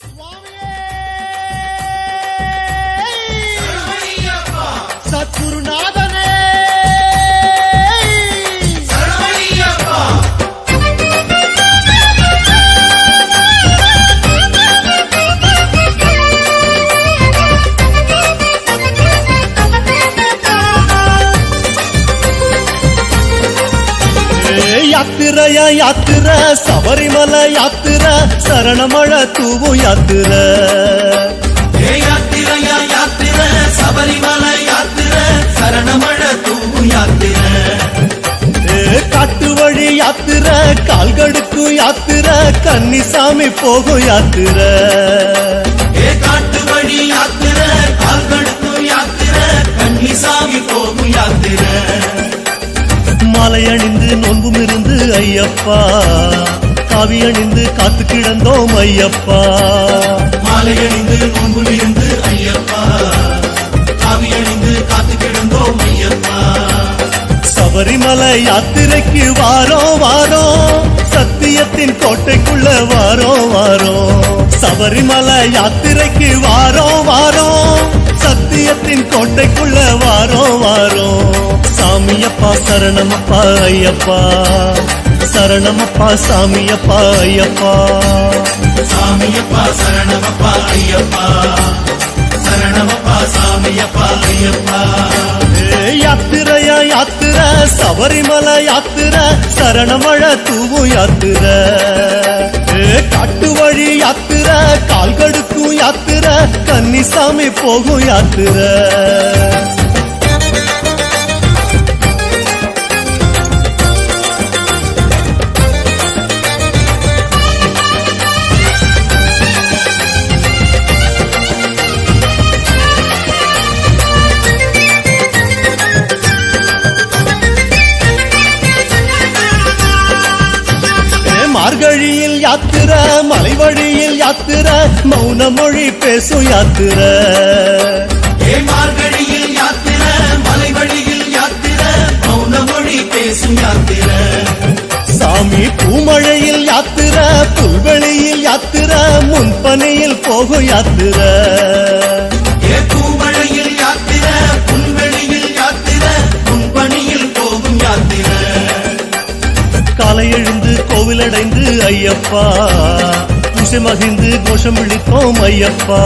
சத்குருநாதனே யாத்திர சபரிமல யாத்திர சரணமழ தூவும் யாத்திர யாத்திர சபரிமல யாத்திர சரணமழ தூவு யாத்திர காட்டு வழி யாத்திர கால்கடுக்கும் யாத்திர கன்னிசாமி போகும் யாத்திர. காட்டு வழி யாத்திர கால்கடுக்கும் யாத்திர கன்னிசாமி போகும் யாத்திர. மாலை அணிந்து நோன்பும் இருந்து ஐயப்பா. காவி அணிந்து காத்து கிடந்தோம் ஐயப்பா. மாலை அணிந்து நோன்பு இருந்து ஐயப்பா. காவி அணிந்து காத்து கிடந்தோம் ஐயப்பா. சபரிமலை யாத்திரைக்கு வாரோம் வாரோம் சத்தியத்தின் கோட்டைக்குள்ள வாரோம் வாரோம் சபரிமலை யாத்திரைக்கு வாரோம் வாரோம் சத்தியத்தின் கோட்டைக்குள்ள வாரோம் வாரோம் சாமியப்பா சரணமப்பா ஐயப்பா. சரணமப்பா சாமியப்பா ஐயப்பா. சாமியப்பா சரணமப்பா ஐயப்பா. சரணமப்பா சாமியப்பா ஐயப்பா. யாத்திரையா யாத்திர சபரிமலை யாத்திர. சரணமழ தூவும் யாத்திர. காட்டு வழி யாத்திர. கால் கடுக்கும் யாத்திர. கன்னிசாமி போகும் யாத்திர. மார்கழியில் யாத்திர மலை வழியில் யாத்திர மௌன மொழி பேசும் யாத்திர. மார்கழியில் யாத்திர மலை வழியில் யாத்திர மௌன மொழி பேசும் யாத்திர. சாமி பூமழையில் யாத்திர புல்வெளியில் யாத்திர முன்பனையில் போகும் யாத்திர. கோவிலடைந்து ஐயப்பா. பூசை மகிழ்ந்து கோஷம் விழித்தோம் ஐயப்பா.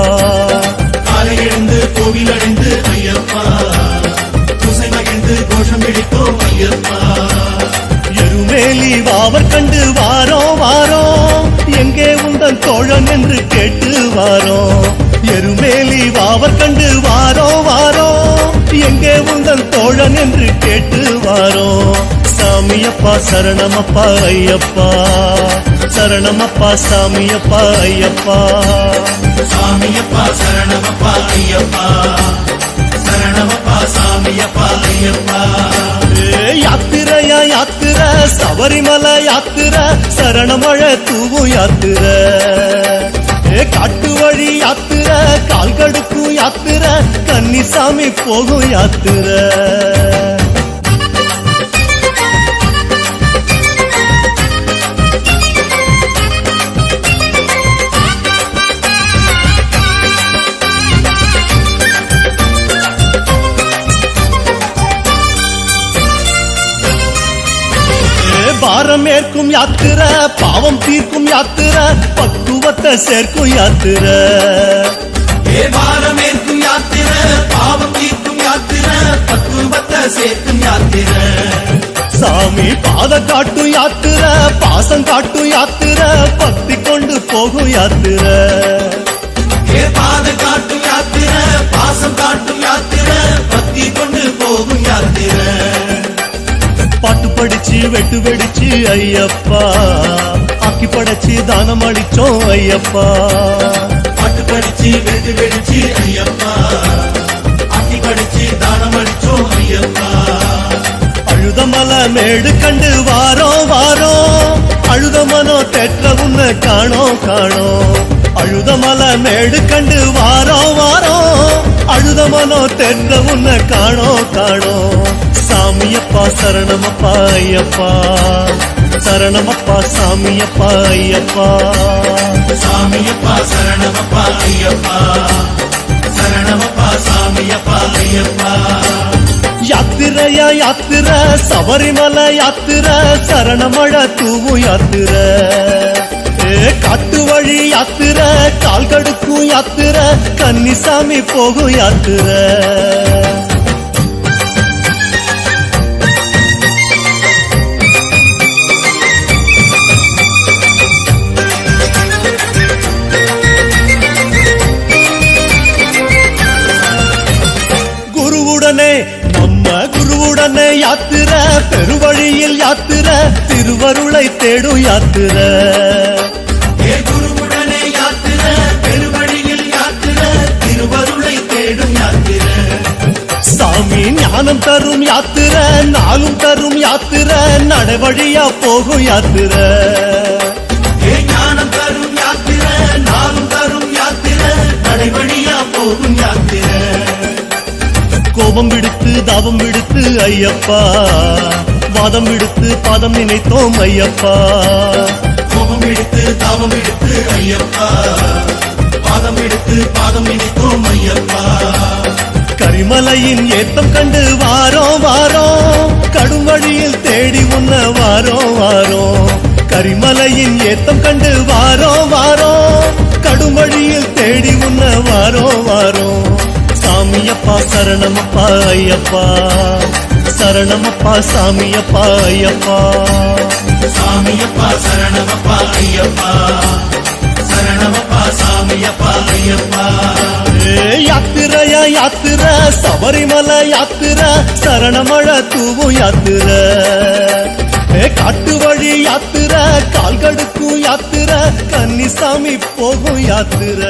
காலை எழுந்து கோவில் அடைந்து ஐயப்பா. துசை மகிழ்ந்து கோஷம் பிடித்தோம் ஐயப்பா. எருமேலி வாவர் கண்டு வாரோ வாரோ. எங்கே உந்தன் தோழன் என்று கேட்டு வாரோ. எருமேலி வாவர் கண்டு வாரோ வாரோ. எங்கே உந்தன் தோழன் என்று கேட்டு வாரோ. சாமியப்பா சரணமப்பா ஐயப்பா. சரணமப்பா சாமியப்பா ஐயப்பா. சாமியப்பா சரணமப்பா ஐயப்பா. சரணமப்பா சாமியப்பா ஐயப்பா. யாத்திரையா யாத்திர சபரிமலை யாத்திர. சரணமழ தூவும் யாத்திர. காட்டு வழி யாத்திர. கால் கடுக்கும் யாத்திர. கன்னிசாமி போகும் யாத்திர. ஏ பாரம் ஏற்கும் யாத்திர பாவம் தீர்க்கும் யாத்திர பக்குவத்தை சேர்க்கும் யாத்திர. பாரமேற்கும் யாத்திர பாவம் தீர்க்கும் யாத்திர பக்குவத்தை சேர்க்கும் யாத்திர. சாமி பாத காட்டும் யாத்திர பாசம் காட்டும் யாத்திர பக்தி கொண்டு போகும் யாத்திர. ஐயப்பா. ஆக்கி படைச்சி தானம் அளிச்சோம் ஐயப்பா. பாட்டு படிச்சு வெட்டு வெடிச்சு ஐயப்பா. ஆக்கி படிச்சு தானம் அடிச்சோம் ஐயப்பா. அழுதமல மேடு கண்டு வாரோ வாரோ அழுத மனோ தெற்ற உன்னை காணோம் காணோம். அழுதமல மேடு கண்டு வாரோ வாரோ அழுத மனோ தெற்ற உன்னை காணோ காணோம். சாமியப்பா சரணமப்பா ஐயப்பா. சரணமப்பா சாமியப்பா ஐயப்பா. சாமியப்பா சரணமப்பா ஐயப்பா. சரணமப்பா சாமியப்பா ஐயப்பா. யாத்திரையா யாத்திர சபரிமல யாத்திர சரணமழ தூவும் யாத்திர. காட்டு வழி யாத்திர கால் கடுக்கும் யாத்திர கன்னிசாமி போகும் யாத்திர. குருவுடனே யாத்திர பெருவழியில் யாத்திர திருவருளை தேடும் யாத்திர. சாமி ஞானம் தரும் யாத்திர நாளும் தரும் யாத்திர நடவழியா போகும் யாத்திர. தரும் யாத்திர நாளும் தரும் யாத்திர நடைவழியா போகும் யாத்திர. கோபம் விடுத்து தாபம் விடுத்து ஐயப்பா. வாதம் விடுத்து பாதம் நினைத்தோம் ஐயப்பா. கோபம் எடுத்து தாபம் எடுத்து ஐயப்பா. பாதம் எடுத்து பாதம் நினைத்தோம் ஐயப்பா. கரிமலையின் ஏத்தம் கண்டு வாரோம் வாரோம். கடும் வழியில் தேடி உன்ன வாரோம் வாரோம். கரிமலையின் ஏத்தம் கண்டு வாரோம் வாரோம். சாமியப்பா சரணமப்பா ஐயப்பா. சரணமப்பா சாமியப்பா ஐயப்பா. சாமியப்பா சரணமப்பா ஐயப்பா. சரணமப்பா சாமியப்பா ஐயப்பா. யாத்திரையா யாத்திர சபரிமல யாத்திர. சரணமழ தூவும் யாத்திர. காட்டு வழி யாத்திர. கால் கடுக்கும் யாத்திர. கன்னிசாமி போகும் யாத்திர.